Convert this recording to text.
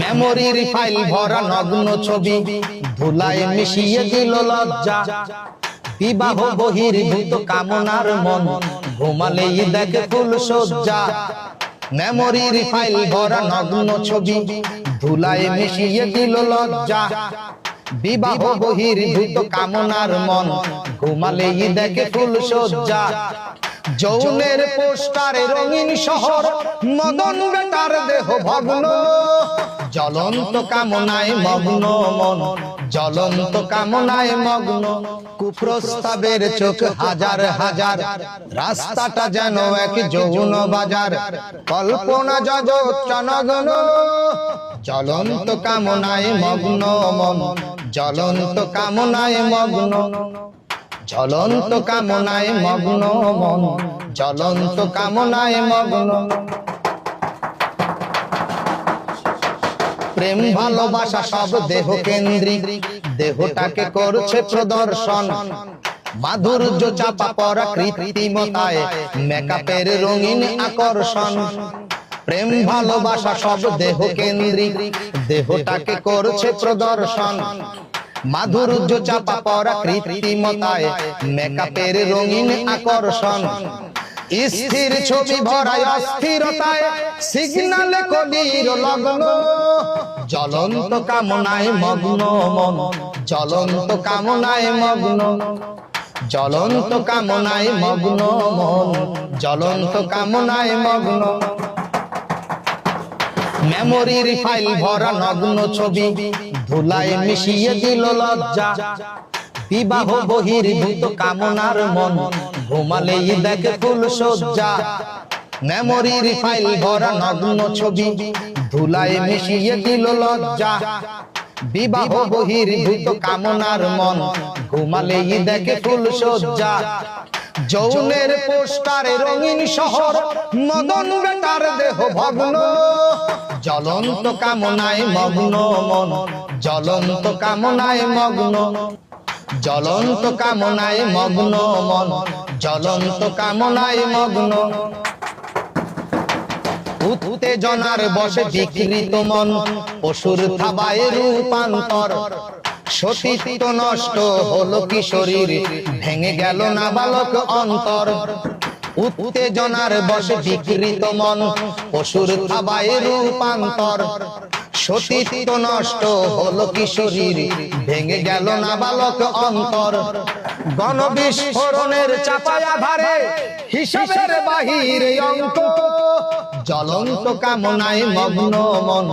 মেমোরির ফাইল ভরা নগ্ন ছবি, ধুলায় মিশিয়ে দিল লজ্জা। বিবাহ বহির্ভূত কামনার মন, ঘুমালেই দেখে ফুল সজ্জা মেমোরির ফাইল ভরা নগ্ন ছবি, ধুলায় মিশিয়ে দিল লজ্জা। বিবাহ বহির্ভূত কামনার মন, ঘুমালেই দেখে ফুল সজ্জা যৌনের পোস্টারে রঙিন শহর, মদন বেটার দেহ ভগ্ন। জ্বলন্ত কামনায় মগ্ন মন। জ্বলন্ত কামনায় মগ্ন। কুপ্রস্তাবের চোখ হাজার হাজার। রাস্তাটা যেন এক যৌন বাজার। কল্পনা জগৎ চনগন জ্বলন্ত কামনায় মগ্ন মন। জ্বলন্ত কামনায় মগ্ন। জ্বলন্ত কামনায় মগ্ন মন। জ্বলন্ত কামনায় মগ্ন। প্রেম ভালোবাসা সব দেহ কেন্দ্রিক দেহটাকে করছে প্রদর্শন। মাধুর্য চাপা পড়া কৃত্রিমতায়। মেকআপের রঙিন আকর্ষণ। প্রেম ভালোবাসা সব দেহ কেন্দ্রিক দেহটাকে করছে প্রদর্শন। মাধুর্য চাপা পড়া কৃত্রিমতায়। মেকআপের রঙিন আকর্ষণ। স্থির ছবি ভরায় অস্থিরতায়। সিগনালে কলির লগ্ন। জ্বলন্ত কামনায় মগ্ন মন, জ্বলন্ত কামনায় মগ্ন জ্বলন্ত কামনায় মগ্ন মন, জ্বলন্ত কামনায় মগ্ন মেমোরির ফাইল ভরা নগ্ন ছবি, ধুলায় মিশিয়ে দিল লজ্জা। বিবাহ বহির্ভূত কামনার মন, ঘুমালেই দেখে ফুল সজ্জা মেমোরির ফাইল ভরা নগ্ন ছবি, ধুলায় মিশিয়ে দিল লজ্জা। বিবাহ বহির্ভূত কামনার মন, ঘুমালেই দেখে ফুল সজ্জা যৌনের পোস্টারে রঙিন শহর, মদন বেটার দেহ ভগ্ন। জ্বলন্ত কামনায় মগ্ন মন, জ্বলন্ত কামনায় মগ্ন। জ্বলন্ত কামনায় মগ্ন মন, জ্বলন্ত কামনায় মগ্ন। উত্তেজনার বসে বিকৃত মন পশুর থাবায় রূপান্তর। সতীত্ব নষ্ট হলো কি শরীর ভেঙে গেল না বালক অন্তর উত্তেজনার বসে বিকৃত মন পশুর থাবায় রূপান্তর। সতীত্ব নষ্ট হলো কি শরীর ভেঙে গেল না বালক অন্তর। গণবিস্ফোরণের চাপায়া ধারে হিসাবের বাহিরে অঙ্ক জ্বলন্ত কামনায় মগ্ন মন।